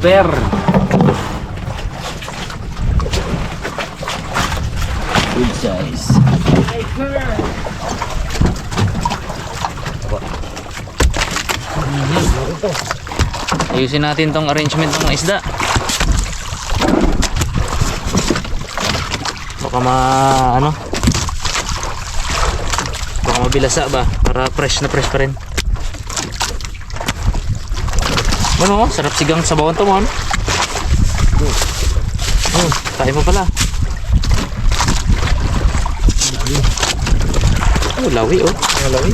Sniper. Good size. Ayusin natin tong arrangement ng isda. Baka ma ano? Baka mabilasa ba? Para fresh na fresh pa rin. Ano, sarap sigang sabawan to, mon. Oh, tayo mo pala. Oh, lawi oh. Ang lawi.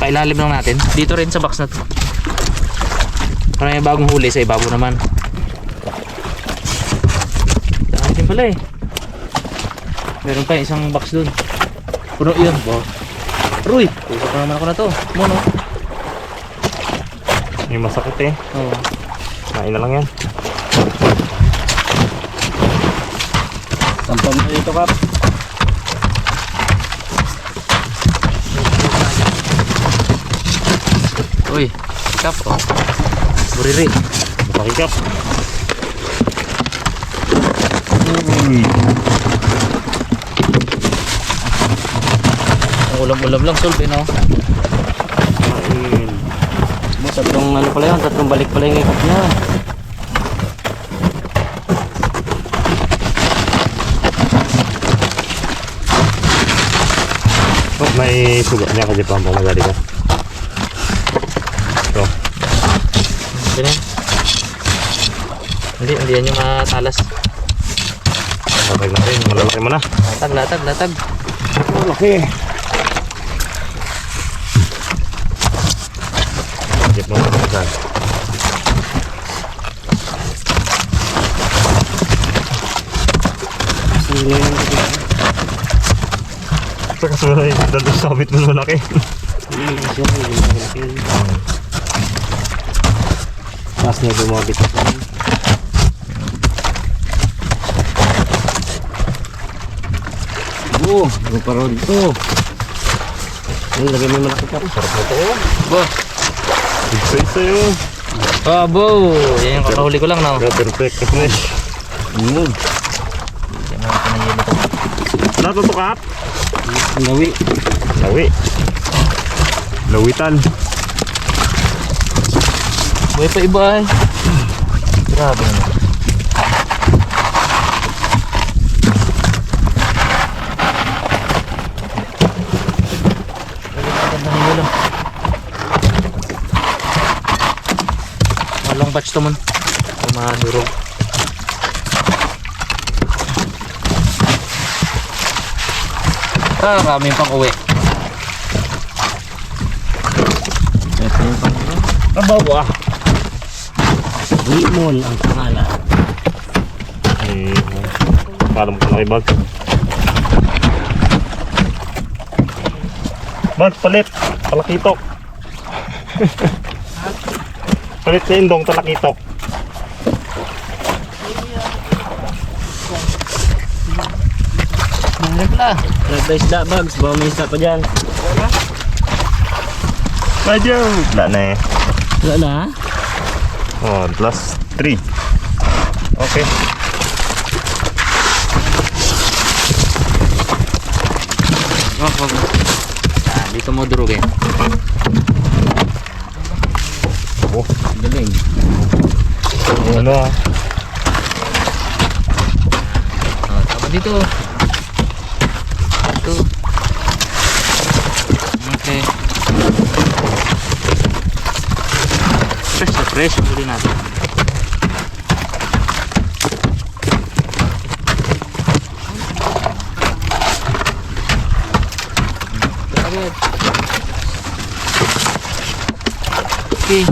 Pailalim lang natin. Dito rin sa box na to. Para may bagong huli sa ibabaw naman. Dami din pala eh. Meron pa isang box dun. Puno yun. Bo. Ruy, tusok na naman ako na to. Mono. Yung masakit eh. Oo. Kain na lang yan. Sampam na dito, Kap. Uy, Kap, oh. Buriri. Pakikap. Ang ulam-ulam lang, Sol, no? Kain. Tatlong ano pala yun, tatlong balik pala yung ikot niya. Oh, may sugat niya kasi pang pamagali ka. Ito. Ito na. Hindi, hindi yan yung matalas. Latag na rin. Malalaki mo na. Latag, latag, latag. Malaki. Jeep mo na saan. Saka sa mga dalawang sabit mo malaki. Mas niya bumabit ako. Oo, ano pa rin ito? Ano, lagay mo malaki ka. Sarap na ito. Bo, Big size sa'yo. ah, bo. Yan yung kakahuli ko lang, no? Kaya perfect na finish. Yun. Yan mo natin ang yelo to. Natutukap. Gawi. Lawi. Lawitan. Buhay pa iba eh. Grabe naman. Walang batch to man. Madurog. Ah, kaming pang uwi. Ito yung pang uwi. Abaw ah. Limon ang pangalan. Eh, parang malaki bag. Bag, palit. Talakitok. palit sa indong talakitok. Meron pala. Nag-price da bags, bawa may isa pa dyan. Medyo. Wala na eh. Wala na. Oh, plus 3. Okay. Wag, wag. Ah, dito mo durugin. Oh, Galing. ano ah. Oh. Dito. Okay. Fresh fresh. Huli natin. Okay.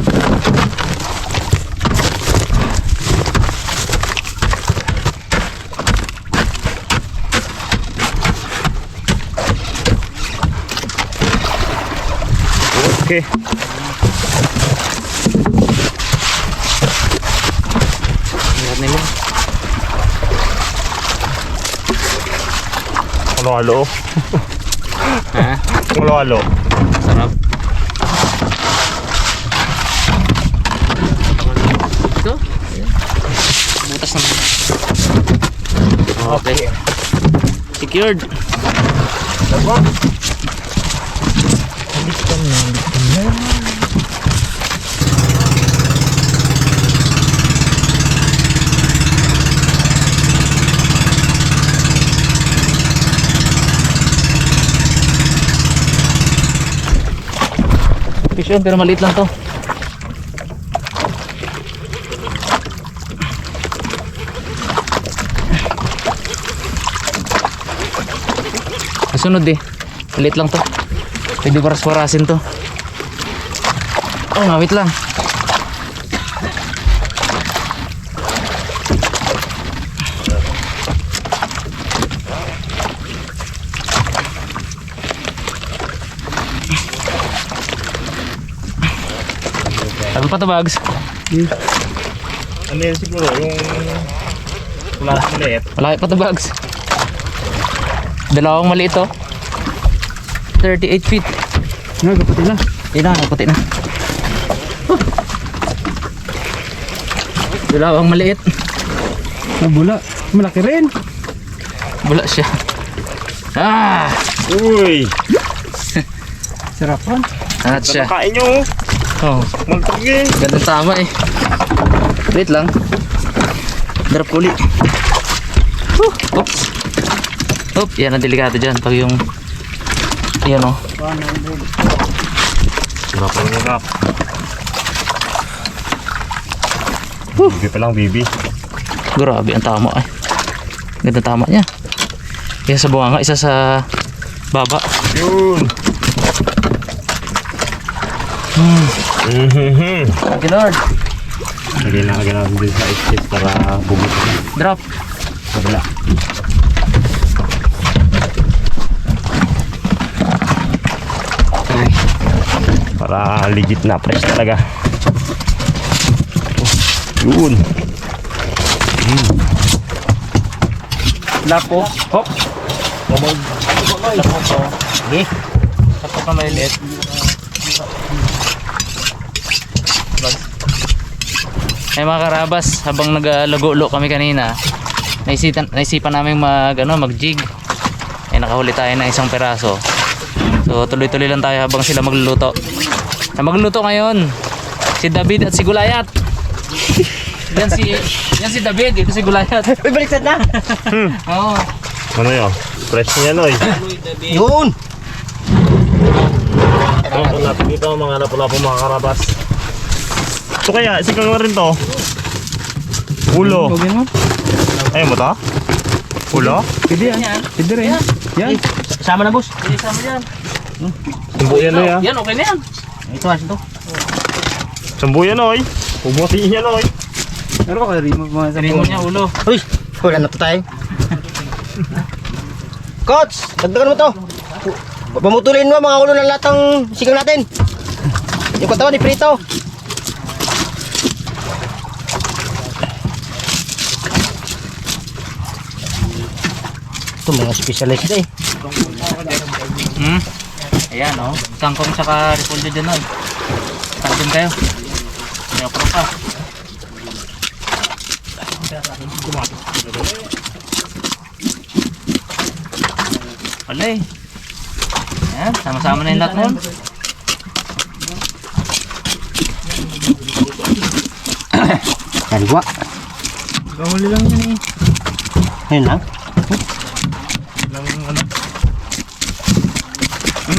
Okay. Lahat nila. Halo-halo. Ha? Kung lalo. Sarap. Ito. Butas naman. Okay. Secured. Fish yun, pero maliit lang to. Kasunod eh. Maliit lang to. Pwede paras-parasin to. Oh, ngawit lang. Sabi pa to bags. Ano yan siguro? Yung... Wala sa maliit. Malaki pa to bags. Dalawang maliit to. 38 feet. Nga, kapatid na. Hindi na, puti na. Huh. Dalawang maliit. Nabula. Malaki rin. Wala siya. Ah! Uy! Sarapan. Angat siya. Kain nyo. Oh, Maltag eh. ganda tama eh. Wait lang. Drop uli. Huh, oops. Oop, yan ang delikado dyan. Pag yung... Yan o. Sarap ang magap. Bibi pa lang, bibi. Grabe ang tama eh. Ganda tama niya. Isa sa bunganga, isa sa baba. Yun! Mhm. Thank you Lord. Lagyan na lagyan natin din sa ice para bumit Drop. Ay. Para legit na fresh talaga. Yun. Lapo. Hop. Sige. Lapo ka maliit. Ay mga karabas, habang naglago-lo kami kanina, naisipan, naisipan namin mag, ano, mag-jig. Ay nakahuli tayo ng isang peraso. So tuloy-tuloy lang tayo habang sila magluluto. Ang magluluto ngayon, si David at si Gulayat. yan si yan si David, ito si Gulayat. Uy, baliktad na. Oo. Ano yun? Fresh niya noy. Yun. Ito po natin dito mga lapu-lapu mga karabas. Ito kaya, sikang na rin to. Ulo. Yan mo. Ayaw mo to? Ulo? Pwede yan. Pwede rin. Yan. Sama na, boss. Hindi sama yan. Sumbo yan noy ah. Yan, okay na yan. Ito, asin to. Sumbo yan noy. Pumutiin yan noy. Pero ka rin mo mga Sabihin mo niya ulo. Uy, wala na to tayo. Coach, dagdagan mo to. Pamutulin mo mga ulo ng latang sigang natin. Yung katawan ni Prito. Ito mga specialist eh. Hmm? Ayan, oh. Kangkong tsaka repolyo dyan, oh. Tagin kayo. May okra pa. Wala eh. Ayan, sama-sama na yung lahat na yun. Kaliwa. Gahuli lang yan eh. Ayun lang.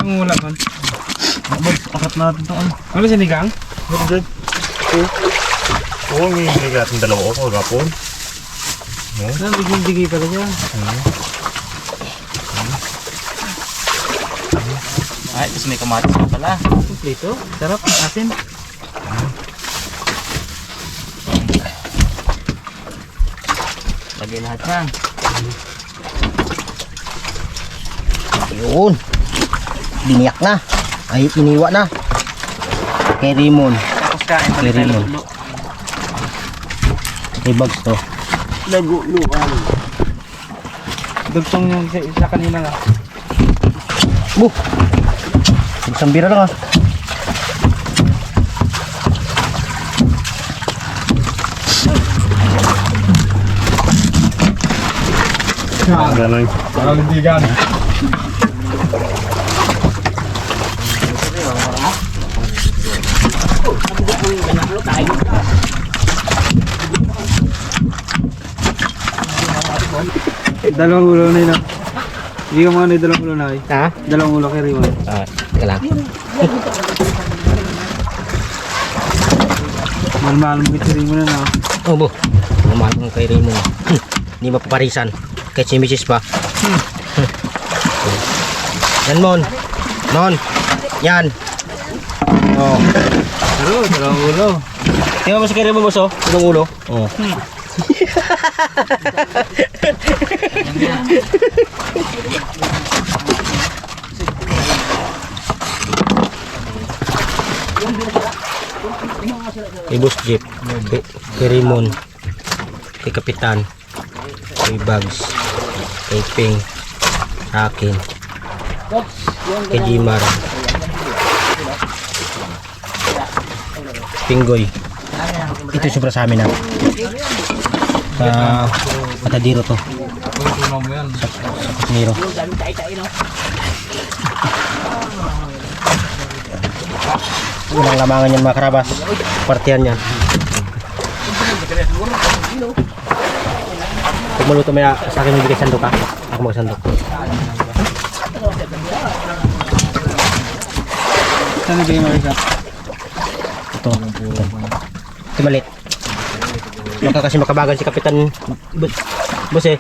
Anong wala kan? Pakat natin to ano? Ano sinigang? Good. Oo, may hinigat ng dalawa ko kagapon. Ano, bigyan bigay pala siya. Ay, tapos may kamatis pa pala. Prito, sarap, asin. Lagay lahat yan. Yun. Biniyak na. Ay, iniwa na. Kay Rimon. Tapos kain pa good. lulo. Kay Bugs to. Naguluan. Dugtong yung sa, sa kanina nga. Bu. Isang bira lang ah. Ganon. Dalawang ulo na yun. ah. Hindi ka mga dalawang ulo na eh. Ha? Dalawang ulo kay Riwan. Ah, teka lang. Mahal-mahal mo kay Riwan na na. Oh, bu. Mamahal mo kay. Hmm. Hindi mapaparisan. Kahit si Mrs. pa. Yan, Mon. Mon. Yan. Oh. Pero, dalawang ulo. Tingnan mo si kay Raymond, boss, oh. Unong ulo. Oh. Kay Boss Jeep, kay, kay Raymond, kay Kapitan, kay Bugs, kay Ping, sa akin, kay Jimar, Pinggoy. Ito yung sobra sa amin na. Sa Matadiro to. Sa, sa. Unang lamangan yan mga karabas. Partihan yan. Pag maluto maya, sa akin magbigay sandok ha. Ako magsandok. Saan mo? Ito. Ito. Baka kasi makabagan si Kapitan Boss eh.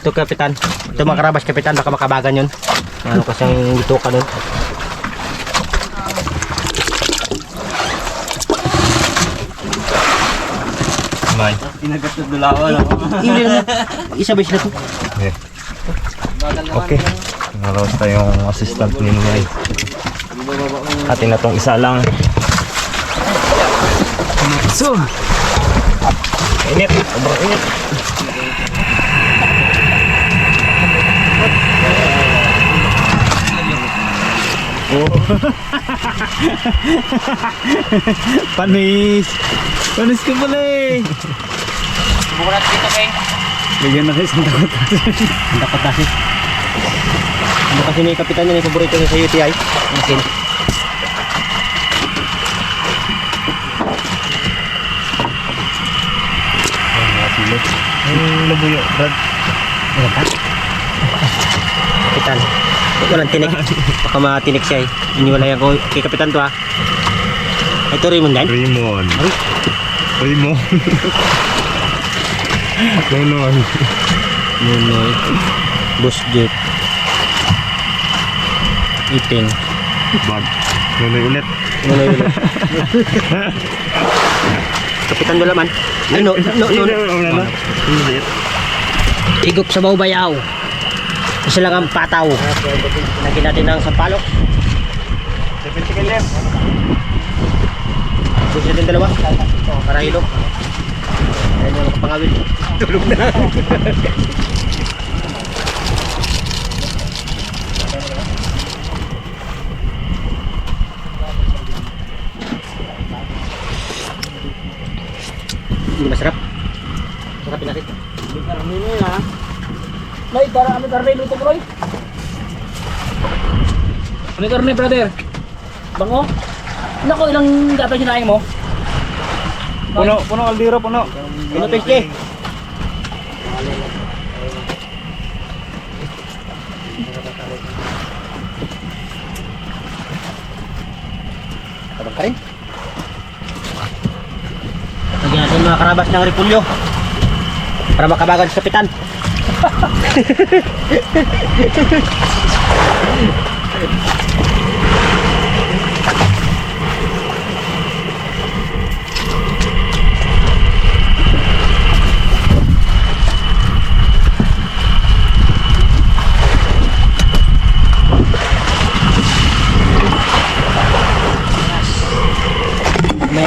Ito Kapitan. Ito mga karabas Kapitan. Baka makabagan yun. Ano kasi ang dito ka nun. May. Pinagat na dulawa na. Ili lang. Isa ba sila to? Okay. Naroon tayong assistant ni May. Atin na tong isa lang. So, Init. Sobrang init. panis. Panis ka pala eh. Bukan natin dito, Peng. Bigyan na kayo sa takot. Ang dapat kasi. Ano kasi ni Kapitan yan, yung paborito niya sa UTI. Asin. Ang labuyo, Brad. Ano ka? Kapitan. Walang tinik. Baka matinik siya eh. Iniwalayan ko kay Kapitan to ah. Ito Raymond yan? Raymond. Ay. Raymond. Ganon. Nunoy. Boss Jeep. Iping. Bag. Nunoy ulit. Nunoy ulit. Kapitan Dalaman. No, no, no, no. Wala na. Ulit. Igop sa bawbayaw. Isa lang ang pataw. Lagyan natin ng sampalok. 70 kilim. Gusto natin dalawa. Para hilo. Ayun yung kapangawil. Tulog na lang. Hindi masarap. Sarapin natin. Para ano karne luto ko, Roy? Ano karne, brother? Bango? Nako, ilang dapat sinaing mo? Puno, puno kaldero, puno. Ano to, Iske? Tabag ka rin. Lagyan natin mga karabas ng repulyo. Para makabagan sa kapitan.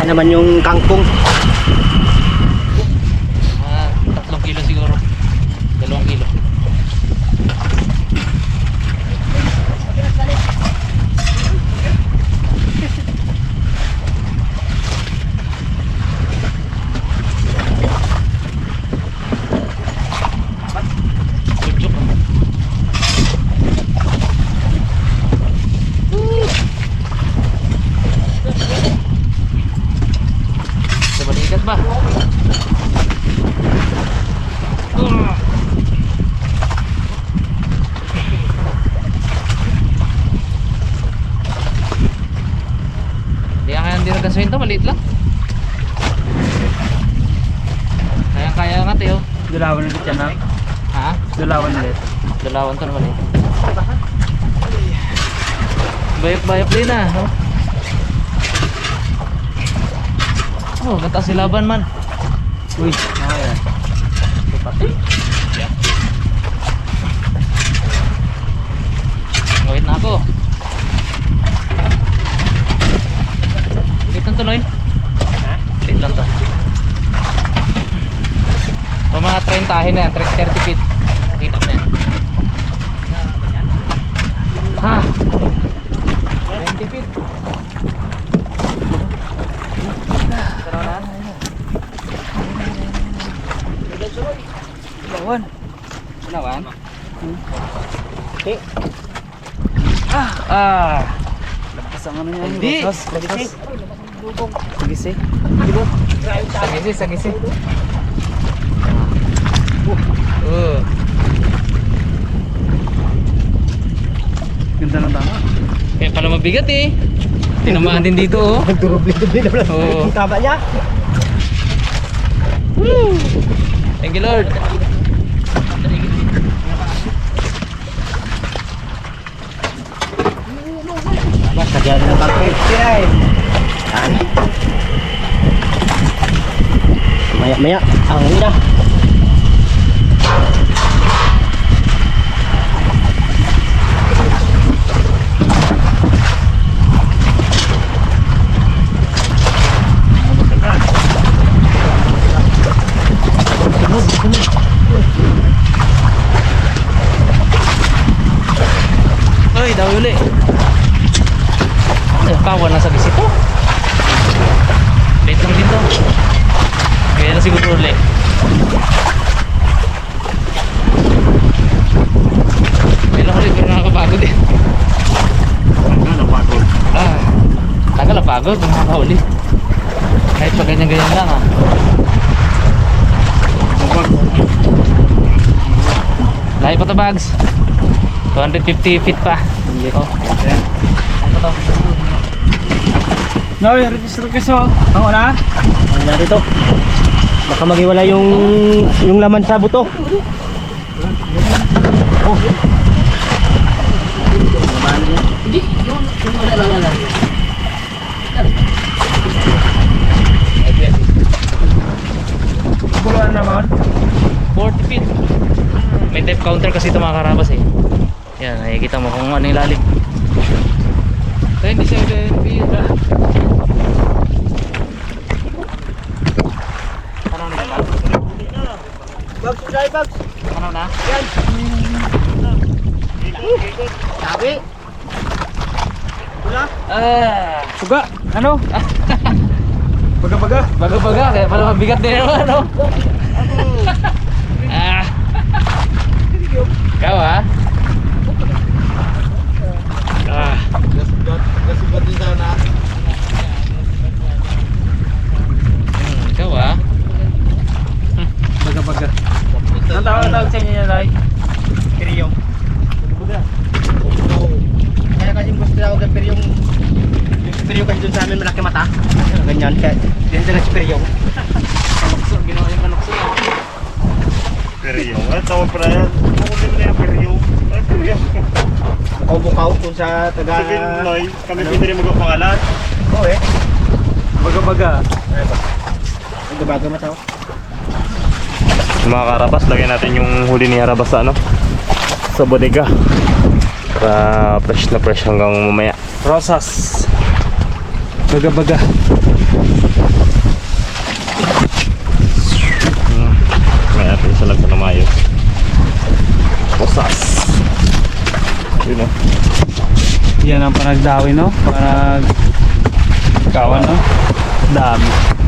Naman yung kangkong. Ah, tatlong kilo siguro. Dalawang kilo. yun to, maliit lang. Kaya kaya nga tayo. Dalawan ulit yan ha. Ha? Ulit. Dalawan to na maliit. Bayap-bayap din ah. No? Oh, gata si laban man. Uy, nakaya. Wait na ako. Wait lang tuloy. Ha? Wait lang to. O mga 30 na yan, 30 feet. Nakita mo na yan. Ha? 20 feet. Dalawan. Dalawan? Ah! Labas ang ano niya. Hindi. Labas. Labas. Sagisi. Sagisi, sagisi. Uh. Ganda ng tama. Kaya pala mabigat eh. Tinamaan din dito oh. Nagdurubli-dubli na pala. Oo. Yung tama niya. Thank you Lord. Mas, nagyari ng bangkit. Yan. Maya-maya, ang ina. Ay, daw uli. Ay, kawan na sa bisito. Late lang dito. Kaya na siguro uli. Kaya lang ulit, pero nakakapagod eh. Ano, napagod. Ah, pagod, nakakahuli. Kahit pa ganyan-ganyan lang ah. Lahi pa to bags. 250 feet pa. Oh. Ano to? No, register ka so. Ang una? Ang nangyari to. Baka magiwala yung yung laman sa buto. Oh. Puluan naman. 40 feet. May depth counter kasi ito mga karabas eh. Yan, nakikita mo kung ano yung lalim. 27 feet. Ano na ba? Bags, bags. Ano na? Sabi. Wala. Ah, Suga. Ano? Baga-baga. baga-baga kaya pala mabigat din ano. ah. Ikaw ah. Ah. Hmm, ikaw ah. Baga-baga. Ang tawag ang tawag sa inyo niya, Lai? Kiriyong. Kaya kasi gusto na ako ng peryong yung peryong kasi dun sa amin malaki mata. Ganyan. Kaya ganyan na si peryong. Kanukso, ginawa yung kanukso. Peryong. Ano tawag pala yan? Kukunin mo na yung peryong. Ay, peryong. Bukaw-bukaw kung sa taga... Sabihin mo, Noy, kami pwede rin magpapangalan. Oo eh. Baga-baga. Nagbabaga mata ko. Mga karabas, lagyan natin yung huli ni Harabas sa ano? Sa bodega. Para fresh na fresh hanggang mamaya. Rosas. Baga-baga. Hmm. May natin sa lagsa ng mayo. Posas. Yun o. Yan ang panagdawi, no? Panag... Kawan, no? Dami.